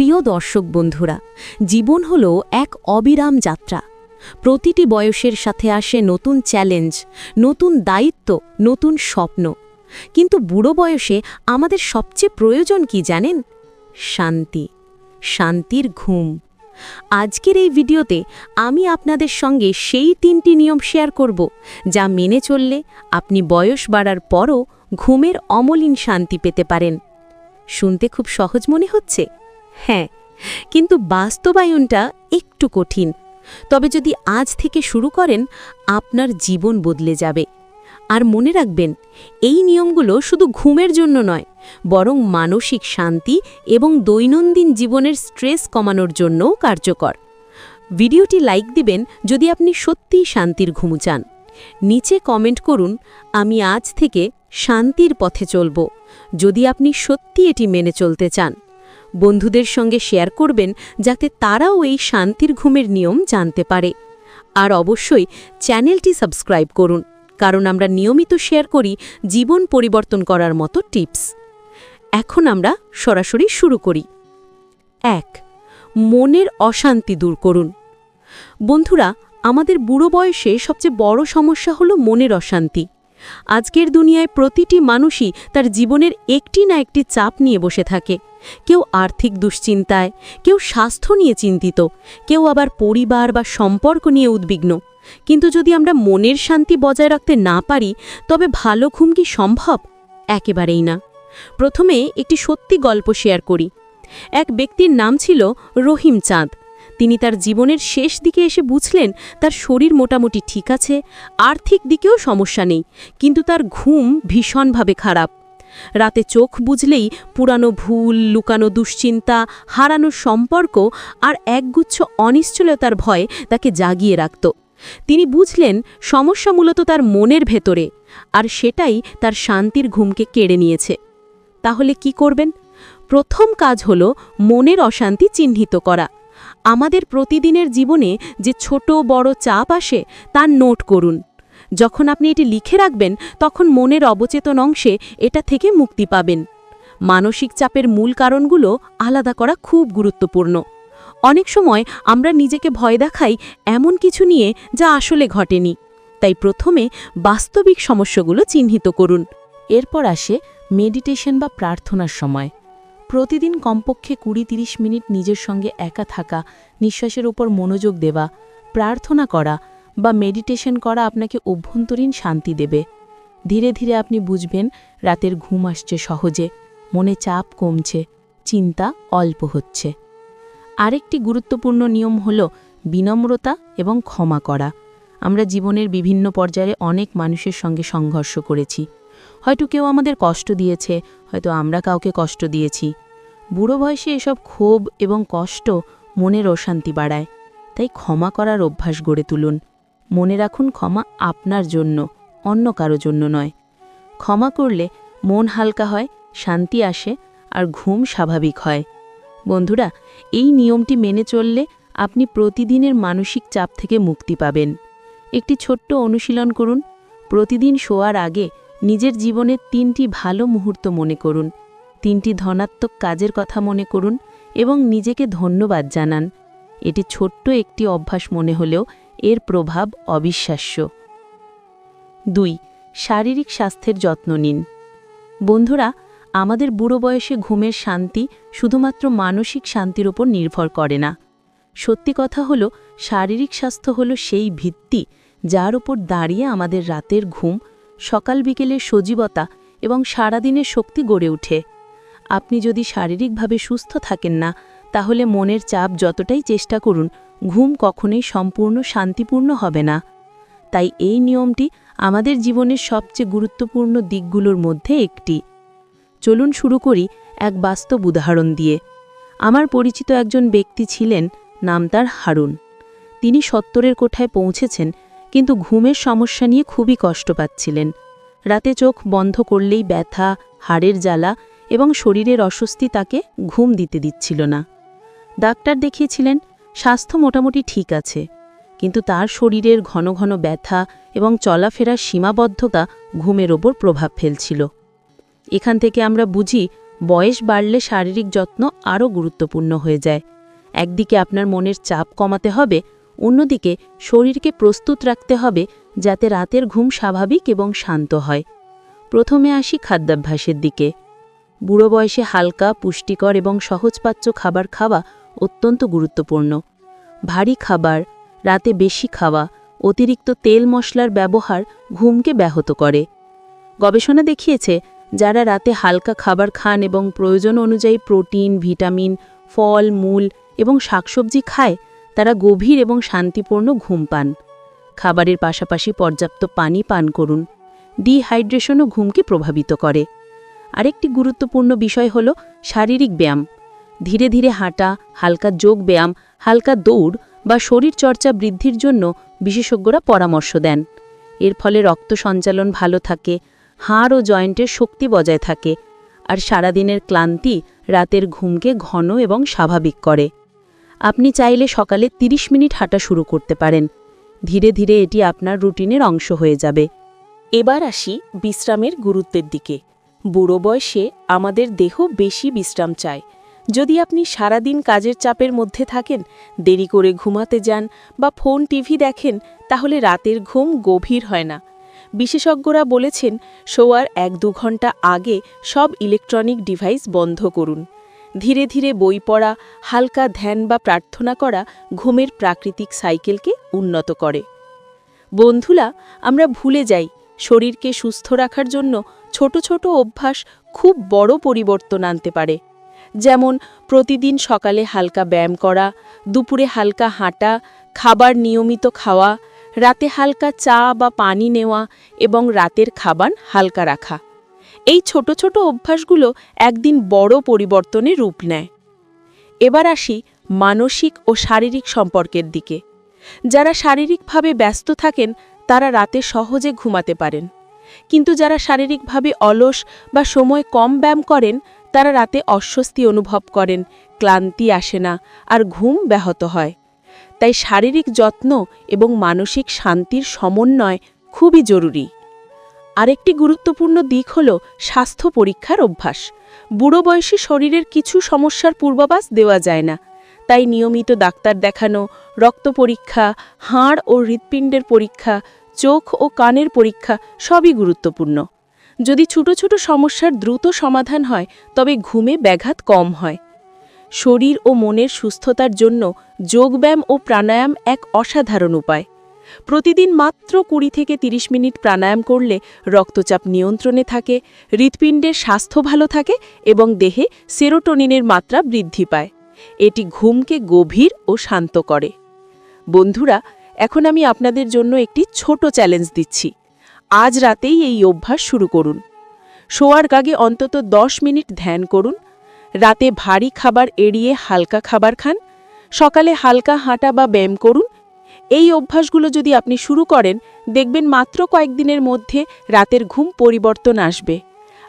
প্রিয় দর্শক বন্ধুরা, জীবন হল এক অবিরাম যাত্রা। প্রতিটি বয়সের সাথে আসে নতুন চ্যালেঞ্জ নতুন দায়িত্ব, নতুন স্বপ্ন। কিন্তু বুড়ো বয়সে আমাদের সবচেয়ে প্রয়োজন কি জানেন? শান্তি, শান্তির ঘুম। আজকের এই ভিডিওতে আমি আপনাদের সঙ্গে সেই তিনটি নিয়ম শেয়ার করব, যা মেনে চললে আপনি বয়স বাড়ার পরও ঘুমের অমলিন শান্তি পেতে পারেন। শুনতে খুব সহজ মনে হচ্ছে? হ্যাঁ কিন্তু বাস্তবায়নটা একটু কঠিন। তবে যদি আজ থেকে শুরু করেন, আপনার জীবন বদলে যাবে। আর মনে রাখবেন, এই নিয়মগুলো শুধু ঘুমের জন্য নয়, বরং মানসিক শান্তি এবং দৈনন্দিন জীবনের স্ট্রেস কমানোর জন্যও কার্যকর। ভিডিওটি লাইক দিবেন যদি আপনি সত্যিই শান্তির ঘুমু চান। নিচে কমেন্ট করুন, আমি আজ থেকে শান্তির পথে চলব। যদি আপনি সত্যি এটি মেনে চলতে চান। বন্ধুদের সঙ্গে শেয়ার করবেন যাতে তারাও এই শান্তির ঘুমের নিয়ম জানতে পারে। আর অবশ্যই চ্যানেলটি সাবস্ক্রাইব করুন, কারণ আমরা নিয়মিত শেয়ার করি জীবন পরিবর্তন করার মতো টিপস। এখন আমরা সরাসরি শুরু করি। এক, মনের অশান্তি দূর করুন। বন্ধুরা, আমাদের বুড়ো বয়সে সবচেয়ে বড় সমস্যা হলো মনের অশান্তি। আজকের দুনিয়ায় প্রতিটি মানুষই তার জীবনের একটি না একটি চাপ নিয়ে বসে থাকে। কেউ আর্থিক দুশ্চিন্তায়, কেউ স্বাস্থ্য নিয়ে চিন্তিত, কেউ আবার পরিবার বা সম্পর্ক নিয়ে উদ্বিগ্ন। কিন্তু যদি আমরা মনের শান্তি বজায় রাখতে না পারি, তবে ভালো ঘুম কি সম্ভব? একেবারেই না। প্রথমে একটি সত্যি গল্প শেয়ার করি। এক ব্যক্তির নাম ছিল রহিম চাঁদ। তিনি তার জীবনের শেষ দিকে এসে বুঝলেন তার শরীর মোটামুটি ঠিক আছে, আর্থিক দিকেও সমস্যা নেই, কিন্তু তার ঘুম ভীষণভাবে খারাপ। রাতে চোখ বুঝলেই পুরানো ভুল, লুকানো দুশ্চিন্তা, হারানো সম্পর্ক আর একগুচ্ছ অনিশ্চলতার ভয় তাকে জাগিয়ে রাখত। তিনি বুঝলেন সমস্যা মূলত তার মনের ভেতরে, আর সেটাই তার শান্তির ঘুমকে কেড়ে নিয়েছে। তাহলে কি করবেন? প্রথম কাজ হল মনের অশান্তি চিহ্নিত করা। আমাদের প্রতিদিনের জীবনে যে ছোট বড় চাপ আসে তার নোট করুন। যখন আপনি এটি লিখে রাখবেন, তখন মনের অবচেতন অংশে এটা থেকে মুক্তি পাবেন। মানসিক চাপের মূল কারণগুলো আলাদা করা খুব গুরুত্বপূর্ণ। অনেক সময় আমরা নিজেকে ভয় দেখাই এমন কিছু নিয়ে যা আসলে ঘটেনি। তাই প্রথমে বাস্তবিক সমস্যাগুলো চিহ্নিত করুন। এরপর আসে মেডিটেশন বা প্রার্থনার সময়। প্রতিদিন কমপক্ষে কুড়ি তিরিশ মিনিট নিজের সঙ্গে একা থাকা, নিঃশ্বাসের ওপর মনোযোগ দেওয়া, প্রার্থনা করা বা মেডিটেশন করা আপনাকে অভ্যন্তরীণ শান্তি দেবে। ধীরে ধীরে আপনি বুঝবেন রাতের ঘুম আসছে সহজে, মনে চাপ কমছে, চিন্তা অল্প হচ্ছে। আরেকটি গুরুত্বপূর্ণ নিয়ম হল বিনম্রতা এবং ক্ষমা করা। আমরা জীবনের বিভিন্ন পর্যায়ে অনেক মানুষের সঙ্গে সংঘর্ষ করেছি। হয়তো কেউ আমাদের কষ্ট দিয়েছে, হয়তো আমরা কাউকে কষ্ট দিয়েছি। বুড়ো বয়সে এসব ক্ষোভ এবং কষ্ট মনের অশান্তি বাড়ায়, তাই ক্ষমা করার অভ্যাস গড়ে তুলুন। মনে রাখুন, ক্ষমা আপনার জন্য, অন্য কারও জন্য নয়। ক্ষমা করলে মন হালকা হয়, শান্তি আসে আর ঘুম স্বাভাবিক হয়। বন্ধুরা, এই নিয়মটি মেনে চললে আপনি প্রতিদিনের মানসিক চাপ থেকে মুক্তি পাবেন। একটি ছোট্ট অনুশীলন করুন। প্রতিদিন শোয়ার আগে নিজের জীবনের তিনটি ভালো মুহূর্ত মনে করুন, তিনটি ধনাত্মক কাজের কথা মনে করুন এবং নিজেকে ধন্যবাদ জানান। এটি ছোট্ট একটি অভ্যাস মনে হলেও এর প্রভাব অবিশ্বাস্য। দুই, শারীরিক স্বাস্থ্যের যত্ন নিন। বন্ধুরা, আমাদের বুড়ো বয়সে ঘুমের শান্তি শুধুমাত্র মানসিক শান্তির ওপর নির্ভর করে না। সত্যি কথা হলো, শারীরিক স্বাস্থ্য হলো সেই ভিত্তি যার ওপর দাঁড়িয়ে আমাদের রাতের ঘুম সকাল বিকেলের সজীবতা এবং সারাদিনের শক্তি গড়ে ওঠে। আপনি যদি শারীরিকভাবে সুস্থ থাকেন না, তাহলে মনের চাপ যতটাই চেষ্টা করুন, ঘুম কখনোই সম্পূর্ণ শান্তিপূর্ণ হবে না। তাই এই নিয়মটি আমাদের জীবনের সবচেয়ে গুরুত্বপূর্ণ দিকগুলোর মধ্যে একটি। চলুন শুরু করি এক বাস্তব উদাহরণ দিয়ে। আমার পরিচিত একজন ব্যক্তি ছিলেন, নাম তার হারুন। তিনি সত্তরের কোঠায় পৌঁছেছেন কিন্তু ঘুমের সমস্যা নিয়ে খুবই কষ্ট পাচ্ছিলেন। রাতে চোখ বন্ধ করলেই ব্যথা, হাড়ের জ্বালা এবং শরীরের অস্বস্তি তাকে ঘুম দিতে দিচ্ছিল না। ডাক্তার দেখিয়েছিলেন, স্বাস্থ্য মোটামুটি ঠিক আছে, কিন্তু তার শরীরের ঘন ঘন ব্যথা এবং চলাফেরার সীমাবদ্ধতা ঘুমের ওপর প্রভাব ফেলছিল। এখান থেকে আমরা বুঝি, বয়স বাড়লে শারীরিক যত্ন আরও গুরুত্বপূর্ণ হয়ে যায়। একদিকে আপনার মনের চাপ কমাতে হবে অন্যদিকে শরীরকে প্রস্তুত রাখতে হবে যাতে রাতের ঘুম স্বাভাবিক এবং শান্ত হয়। প্রথমে আসি খাদ্যাভ্যাসের দিকে। বুড়ো বয়সে হালকা, পুষ্টিকর এবং সহজপাচ্য খাবার খাওয়া অত্যন্ত গুরুত্বপূর্ণ। ভারী খাবার, রাতে বেশি খাওয়া, অতিরিক্ত তেল মশলার ব্যবহার ঘুমকে ব্যাহত করে। গবেষণা দেখিয়েছে, যারা রাতে হালকা খাবার খান এবং প্রয়োজন অনুযায়ী প্রোটিন, ভিটামিন, ফল, মূল এবং শাকসবজি খায় তারা গভীর এবং শান্তিপূর্ণ ঘুম পান। খাবারের পাশাপাশি পর্যাপ্ত পানি পান করুন। ডিহাইড্রেশনও ঘুমকে প্রভাবিত করে। আরেকটি গুরুত্বপূর্ণ বিষয় হল শারীরিক ব্যায়াম। ধীরে ধীরে হাঁটা, হালকা যোগ ব্যায়াম, হালকা দৌড় বা শরীর চর্চা বৃদ্ধির জন্য বিশেষজ্ঞরা পরামর্শ দেন। এর ফলে রক্ত সঞ্চালন ভালো থাকে, হাড় ও জয়েন্টের শক্তি বজায় থাকে, আর সারাদিনের ক্লান্তি রাতের ঘুমকে ঘন এবং স্বাভাবিক করে। আপনি চাইলে সকালে ৩০ মিনিট হাঁটা শুরু করতে পারেন। ধীরে ধীরে এটি আপনার রুটিনের অংশ হয়ে যাবে। এবার আসি বিশ্রামের গুরুত্বের দিকে। বুড়ো বয়সে আমাদের দেহ বেশি বিশ্রাম চায়। যদি আপনি সারাদিন কাজের চাপের মধ্যে থাকেন, দেরি করে ঘুমাতে যান বা ফোন, টিভি দেখেন, তাহলে রাতের ঘুম গভীর হয় না। বিশেষজ্ঞরা বলেছেন শোয়ার এক দু ঘণ্টা আগে সব ইলেকট্রনিক ডিভাইস বন্ধ করুন। ধীরে ধীরে বই পড়া, হালকা ধ্যান বা প্রার্থনা করা ঘুমের প্রাকৃতিক সাইকেলকে উন্নত করে। বন্ধুরা, আমরা ভুলে যাই, শরীরকে সুস্থ রাখার জন্য ছোট ছোট অভ্যাস খুব বড় পরিবর্তন আনতে পারে। যেমন, প্রতিদিন সকালে হালকা ব্যায়াম করা, দুপুরে হালকা হাঁটা, খাবার নিয়মিত খাওয়া, রাতে হালকা চা বা পানি নেওয়া এবং রাতের খাবার হালকা রাখা। এই ছোট ছোট অভ্যাসগুলো একদিন বড় পরিবর্তনে রূপ নেয়। এবার আসি মানসিক ও শারীরিক সম্পর্কের দিকে। যারা শারীরিকভাবে ব্যস্ত থাকেন, তারা রাতে সহজে ঘুমাতে পারেন। কিন্তু যারা শারীরিকভাবে অলস বা সময় কম ব্যায়াম করেন, তারা রাতে অস্বস্তি অনুভব করেন, ক্লান্তি আসে না আর ঘুম ব্যাহত হয়। তাই শারীরিক যত্ন এবং মানসিক শান্তির সমন্বয় খুবই জরুরি। আরেকটি গুরুত্বপূর্ণ দিক হল স্বাস্থ্য পরীক্ষার অভ্যাস। বুড়ো বয়সী শরীরের কিছু সমস্যার পূর্বাভাস দেওয়া যায় না। তাই নিয়মিত ডাক্তার দেখানো, রক্ত পরীক্ষা, হাড় ও হৃৎপিণ্ডের পরীক্ষা, চোখ ও কানের পরীক্ষা সবই গুরুত্বপূর্ণ। যদি ছোট ছোট সমস্যার দ্রুত সমাধান হয়, তবে ঘুমে ব্যাঘাত কম হয়। শরীর ও মনের সুস্থতার জন্য যোগব্যায়াম ও প্রাণায়াম এক অসাধারণ উপায়। প্রতিদিন মাত্র কুড়ি থেকে ৩০ মিনিট প্রাণায়াম করলে রক্তচাপ নিয়ন্ত্রণে থাকে, হৃৎপিণ্ডের স্বাস্থ্য ভালো থাকে এবং দেহে সেরোটোনিনের মাত্রা বৃদ্ধি পায়। এটি ঘুমকে গভীর ও শান্ত করে। বন্ধুরা, এখন আমি আপনাদের জন্য একটি ছোট চ্যালেঞ্জ দিচ্ছি। আজ রাতেই এই অভ্যাস শুরু করুন। শোয়ার আগে অন্তত ১০ মিনিট ধ্যান করুন। রাতে ভারী খাবার এড়িয়ে হালকা খাবার খান। সকালে হালকা হাঁটা বা ব্যায়াম করুন। এই অভ্যাসগুলো যদি আপনি শুরু করেন, দেখবেন মাত্র কয়েকদিনের মধ্যে রাতের ঘুম পরিবর্তন আসবে।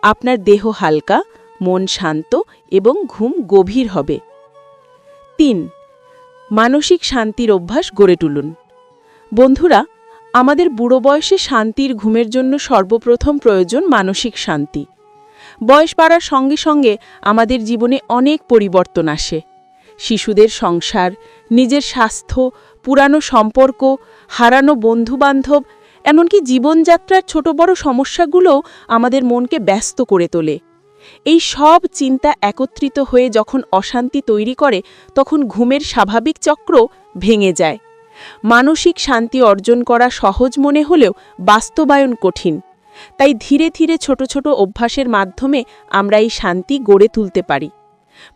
আপনার দেহ হালকা, মন শান্ত এবং ঘুম গভীর হবে। তিন, মানসিক শান্তির অভ্যাস গড়ে তুলুন। বন্ধুরা, আমাদের বুড়ো বয়সে শান্তির ঘুমের জন্য সর্বপ্রথম প্রয়োজন মানসিক শান্তি। বয়স বাড়ার সঙ্গে সঙ্গে আমাদের জীবনে অনেক পরিবর্তন আসে। শিশুদের সংসার, নিজের স্বাস্থ্য পুরানো সম্পর্ক, হারানো বন্ধুবান্ধব, এমনকি জীবনযাত্রার ছোট বড় সমস্যাগুলোও আমাদের মনকে ব্যস্ত করে তোলে। এই সব চিন্তা একত্রিত হয়ে যখন অশান্তি তৈরি করে, তখন ঘুমের স্বাভাবিক চক্র ভেঙে যায়। মানসিক শান্তি অর্জন করা সহজ মনে হলেও বাস্তবায়ন কঠিন। তাই ধীরে ধীরে ছোট ছোট অভ্যাসের মাধ্যমে আমরা এই শান্তি গড়ে তুলতে পারি।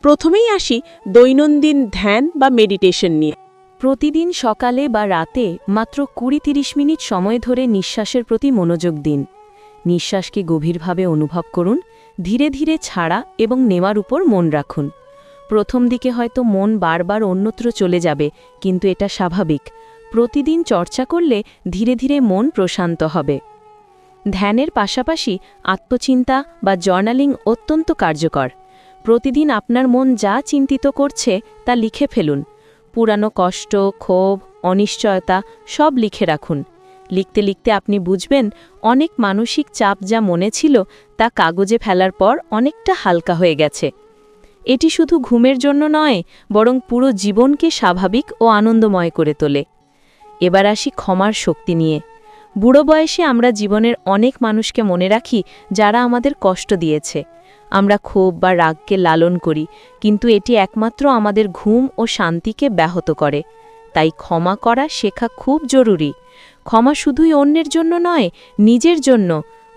প্রথমেই আসি দৈনন্দিন ধ্যান বা মেডিটেশন নিয়ে। প্রতিদিন সকালে বা রাতে মাত্র কুড়ি তিরিশ মিনিট সময় ধরে নিঃশ্বাসের প্রতি মনোযোগ দিন। নিঃশ্বাসকে গভীরভাবে অনুভব করুন, ধীরে ধীরে ছাড়া এবং নেওয়ার উপর মন রাখুন। প্রথম দিকে হয়তো মন বারবার অন্যত্র চলে যাবে, কিন্তু এটা স্বাভাবিক। প্রতিদিন চর্চা করলে ধীরে ধীরে মন প্রশান্ত হবে। ধ্যানের পাশাপাশি আত্মচিন্তা বা জার্নালিং অত্যন্ত কার্যকর। প্রতিদিন আপনার মন যা চিন্তিত করছে তা লিখে ফেলুন। পুরানো কষ্ট, ক্ষোভ, অনিশ্চয়তা সব লিখে রাখুন। লিখতে লিখতে আপনি বুঝবেন অনেক মানসিক চাপ যা মনে ছিল তা কাগজে ফেলার পর অনেকটা হালকা হয়ে গেছে। এটি শুধু ঘুমের জন্য নয়, বরং পুরো জীবনকে স্বাভাবিক ও আনন্দময় করে তোলে। এবার আসি ক্ষমার শক্তি নিয়ে। বুড়ো বয়সে আমরা জীবনের অনেক মানুষকে মনে রাখি যারা আমাদের কষ্ট দিয়েছে। আমরা ক্ষোভ বা রাগকে লালন করি, কিন্তু এটি একমাত্র আমাদের ঘুম ও শান্তিকে ব্যাহত করে। তাই ক্ষমা করা শেখা খুব জরুরি। ক্ষমা শুধুই অন্যের জন্য নয়, নিজের জন্য।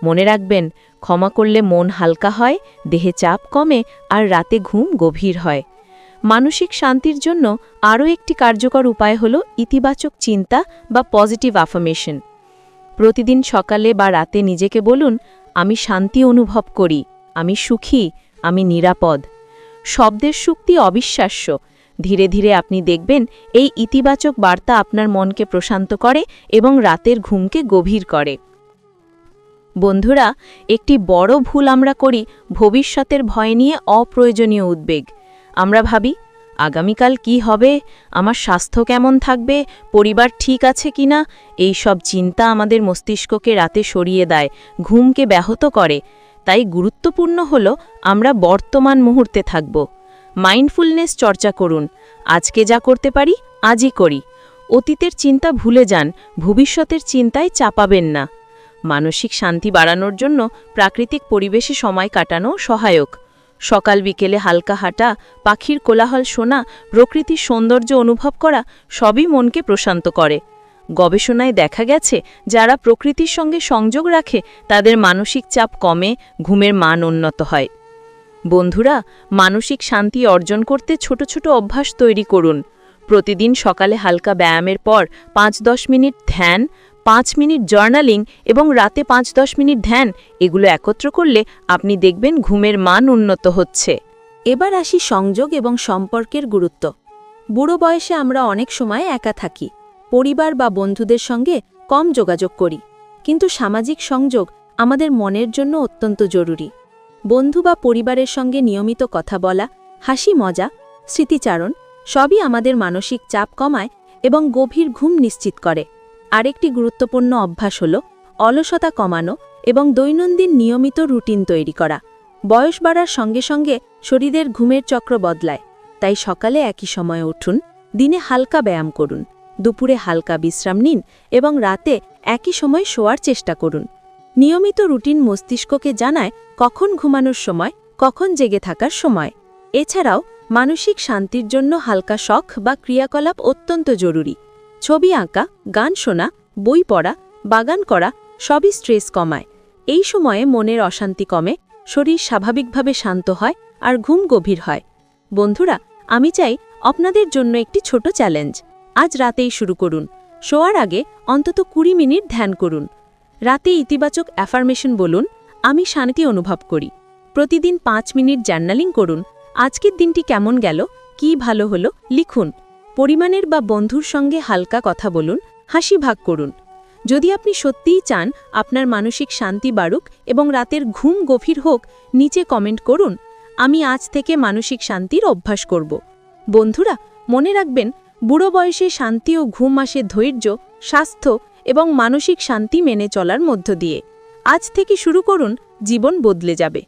মনে রাখবেন, ক্ষমা করলে মন হালকা হয়, দেহে চাপ কমে আর রাতে ঘুম গভীর হয়। মানসিক শান্তির জন্য আরও একটি কার্যকর উপায় হল ইতিবাচক চিন্তা বা পজিটিভ আফার্মেশন প্রতিদিন সকালে বা রাতে নিজেকে বলুন, আমি শান্তি অনুভব করি। আমি সুখী, আমি নিরাপদ। শব্দের শক্তি অবিশ্বাস্য। ধীরে ধীরে আপনি দেখবেন এই ইতিবাচক বার্তা আপনার মনকে প্রশান্ত করে এবং রাতের ঘুমকে গভীর করে। বন্ধুরা, একটি বড় ভুল আমরা করি ভবিষ্যতের ভয় নিয়ে অপ্রয়োজনীয় উদ্বেগ। আমরা ভাবি, আগামীকাল কি হবে? আমার স্বাস্থ্য কেমন থাকবে? পরিবার ঠিক আছে কিনা এই সব চিন্তা আমাদের মস্তিষ্ককে রাতে সরিয়ে দেয়, ঘুমকে ব্যাহত করে। তাই গুরুত্বপূর্ণ হল আমরা বর্তমান মুহূর্তে থাকব। মাইন্ডফুলনেস চর্চা করুন। আজকে যা করতে পারি, আজই করি। অতীতের চিন্তা ভুলে যান, ভবিষ্যতের চিন্তায় চাপাবেন না। মানসিক শান্তি বাড়ানোর জন্য প্রাকৃতিক পরিবেশে সময় কাটানো সহায়ক। সকাল বিকেলে হালকা হাঁটা, পাখির কোলাহল শোনা, প্রকৃতির সৌন্দর্য অনুভব করা সবই মনকে প্রশান্ত করে। গবেষণায় দেখা গেছে, যারা প্রকৃতির সঙ্গে সংযোগ রাখে, তাদের মানসিক চাপ কমে, ঘুমের মান উন্নত হয়। বন্ধুরা, মানসিক শান্তি অর্জন করতে ছোট ছোট অভ্যাস তৈরি করুন। প্রতিদিন সকালে হালকা ব্যায়ামের পর পাঁচ দশ মিনিট ধ্যান, পাঁচ মিনিট জার্নালিং এবং রাতে পাঁচ দশ মিনিট ধ্যান, এগুলো একত্র করলে আপনি দেখবেন ঘুমের মান উন্নত হচ্ছে। এবার আসি সংযোগ এবং সম্পর্কের গুরুত্ব। বুড়ো বয়সে আমরা অনেক সময় একা থাকি। পরিবার বা বন্ধুদের সঙ্গে কম যোগাযোগ করি। কিন্তু সামাজিক সংযোগ আমাদের মনের জন্য অত্যন্ত জরুরি। বন্ধু বা পরিবারের সঙ্গে নিয়মিত কথা বলা, হাসি মজা, স্মৃতিচারণ, সবই আমাদের মানসিক চাপ কমায় এবং গভীর ঘুম নিশ্চিত করে। আরেকটি গুরুত্বপূর্ণ অভ্যাস হল অলসতা কমানো এবং দৈনন্দিন নিয়মিত রুটিন তৈরি করা। বয়স বাড়ার সঙ্গে সঙ্গে শরীরের ঘুমের চক্র বদলায়, তাই সকালে একই সময়ে উঠুন, দিনে হালকা ব্যায়াম করুন। দুপুরে হালকা বিশ্রাম নিন এবং রাতে একই সময় শোয়ার চেষ্টা করুন। নিয়মিত রুটিন মস্তিষ্ককে জানায় কখন ঘুমানোর সময়, কখন জেগে থাকার সময়। এছাড়াও মানসিক শান্তির জন্য হালকা শখ বা ক্রিয়াকলাপ অত্যন্ত জরুরি। ছবি আঁকা, গান শোনা, বই পড়া, বাগান করা সবই স্ট্রেস কমায়। এই সময়ে মনের অশান্তি কমে, শরীর স্বাভাবিকভাবে শান্ত হয় আর ঘুম গভীর হয়। বন্ধুরা, আমি চাই আপনাদের জন্য একটি ছোট চ্যালেঞ্জ। আজ রাতেই শুরু করুন। শোয়ার আগে অন্তত কুড়ি মিনিট ধ্যান করুন। রাতে ইতিবাচক অ্যাফার্মেশন বলুন, আমি শান্তি অনুভব করি। প্রতিদিন পাঁচ মিনিট জার্নালিং করুন, আজকের দিনটি কেমন গেল, কি ভালো হলো, লিখুন। পরিমাণের বা বন্ধুর সঙ্গে হালকা কথা বলুন, হাসি ভাগ করুন। যদি আপনি সত্যিই চান আপনার মানসিক শান্তি বাড়ুক এবং রাতের ঘুম গভীর হোক, নিচে কমেন্ট করুন, আমি আজ থেকে মানসিক শান্তির অভ্যাস করব। বন্ধুরা, মনে রাখবেন বুড়ো বয়সে শান্তি ও ঘুম আসে ধৈর্য, স্বাস্থ্য এবং মানসিক শান্তি মেনে চলার মধ্য দিয়ে। আজ থেকে শুরু করুন, জীবন বদলে যাবে।